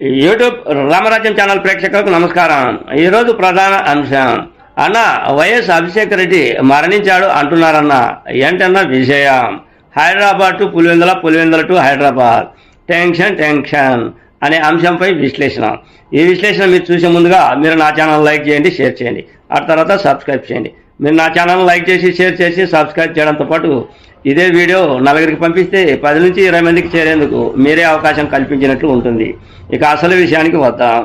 YouTube రామరాజ్యం channel ప్రేక్షకులకు నమస్కారం. ఈరోజు ప్రధాన అంశం. అన్న వైఎస్ అభిషేక్ రెడ్డి మరణించాడు అంటున్నారన్న. ఏంటన్న విషయం? Hyderabad to Pulivendula Pulivendula to Hyderabad. Tension tension అనే అంశంపై విశ్లేషణ. ఈ విశ్లేషణ మీరు చూసే ముందుగా మీరు నా ఛానల్ లైక్ చేయండి షేర్ చేయండి. ఆ తర్వాత సబ్స్క్రైబ్ చేయండి. మీరు నా ఛానల్ లైక్ చేసి షేర్ చేసి సబ్స్క్రైబ్ చేయడంతో పాటు ఇదే వీడియో నలుగురికి పంపిస్తే పది నుంచి ఇరవై మందికి చేరేందుకు మీరే అవకాశం కల్పించినట్లు ఉంటుంది. ఇక అసలు విషయానికి వద్దాం.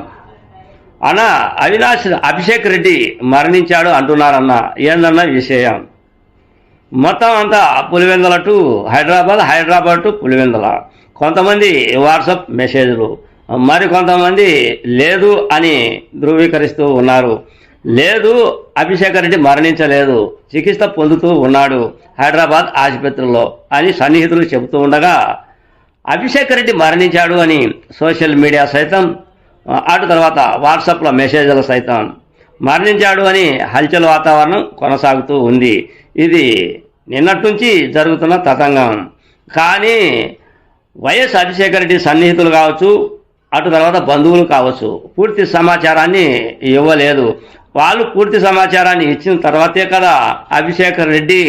అన్న అవినాష్ అభిషేక్ రెడ్డి మరణించాడు అంటున్నారన్న ఏందన్న విషయం? మొత్తం అంతా పులివెందల టు హైదరాబాద్ హైదరాబాద్ టు పులివెందల. కొంతమంది వాట్సాప్ మెసేజ్లు మరి కొంతమంది లేదు అని ధృవీకరిస్తూ ఉన్నారు. లేదు అభిషేక్ రెడ్డి మరణించలేదు. చికిత్స పొందుతూ ఉన్నాడు హైదరాబాద్ ఆసుపత్రిలో అని సన్నిహితులు చెబుతూ ఉండగా అభిషేక్ రెడ్డి మరణించాడు అని సోషల్ మీడియా సైతం అటు తర్వాత వాట్సాప్లో మెసేజ్లు సైతం మరణించాడు అని హల్చల్ వాతావరణం కొనసాగుతూ ఉంది. ఇది నిన్నటి నుంచి జరుగుతున్న తతంగం. కానీ వైఎస్ అభిషేక్ రెడ్డి సన్నిహితులు కావచ్చు అటు తర్వాత బంధువులు కావచ్చు పూర్తి సమాచారాన్ని ఇవ్వలేదు. వాళ్ళు పూర్తి సమాచారాన్ని ఇచ్చిన తర్వాతే కదా అభిషేకర్ రెడ్డి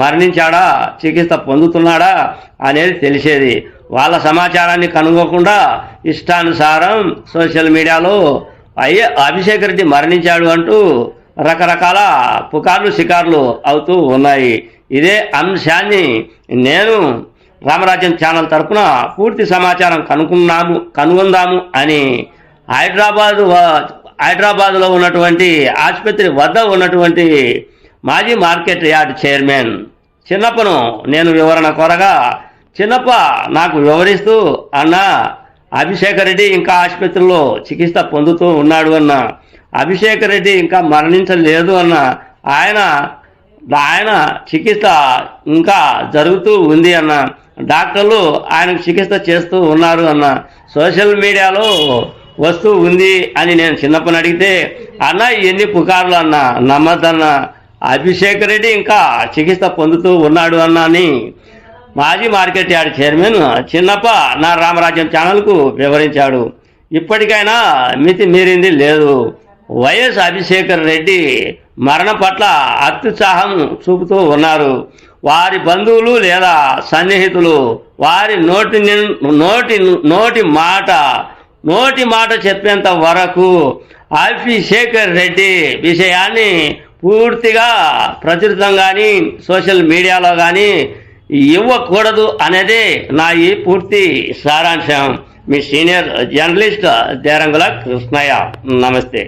మరణించాడా చికిత్స పొందుతున్నాడా అనేది తెలిసేది. వాళ్ళ సమాచారాన్ని కనుగోకుండా ఇష్టానుసారం సోషల్ మీడియాలో అయ్యే అభిషేక్ రెడ్డి మరణించాడు అంటూ రకరకాల పుకార్లు షికార్లు అవుతూ ఉన్నాయి. ఇదే అంశాన్ని నేను రామరాజ్యం ఛానల్ తరపున పూర్తి సమాచారం కనుక్కున్నాము కనుగొందాము అని హైదరాబాదు హైదరాబాద్లో ఉన్నటువంటి ఆసుపత్రి వద్ద ఉన్నటువంటి మాజీ మార్కెట్ యార్డ్ చైర్మన్ చిన్నప్పను నేను వివరణ కోరగా చిన్నప్ప నాకు వివరిస్తూ అన్న అభిషేక్ రెడ్డి ఇంకా ఆసుపత్రిలో చికిత్స పొందుతూ ఉన్నాడు అన్న. అభిషేక్ రెడ్డి ఇంకా మరణించలేదు అన్న. ఆయన ఆయన చికిత్స ఇంకా జరుగుతూ ఉంది అన్న. డాక్టర్లు ఆయనకు చికిత్స చేస్తూ ఉన్నారు అన్న. సోషల్ మీడియాలో వస్తూ ఉంది అని నేను చిన్నప్పని అడిగితే అన్న ఎన్ని పుకార్లు అన్న నమ్మదన్న అభిషేక్ రెడ్డి ఇంకా చికిత్స పొందుతూ ఉన్నాడు అన్న అని మాజీ మార్కెట్ యార్డ్ చైర్మన్ చిన్నప్ప నా రామరాజ్యం ఛానల్కు వివరించాడు. ఇప్పటికైనా మితి మీరింది లేదు. వైఎస్ అభిషేకర్ రెడ్డి మరణం పట్ల అత్యుత్సాహం చూపుతూ ఉన్నారు. వారి బంధువులు లేదా సన్నిహితులు వారి నోటి నోటి నోటి మాట నోటి మాట చెప్పేంత వరకు అభిషేకర్ రెడ్డి విషయాన్ని పూర్తిగా ప్రచురితం కానీ సోషల్ మీడియాలో కానీ ఇవ్వకూడదు అనేది నా ఈ పూర్తి సారాంశం. మీ సీనియర్ జర్నలిస్ట్ దేరంగుల కృష్ణయ్య. నమస్తే.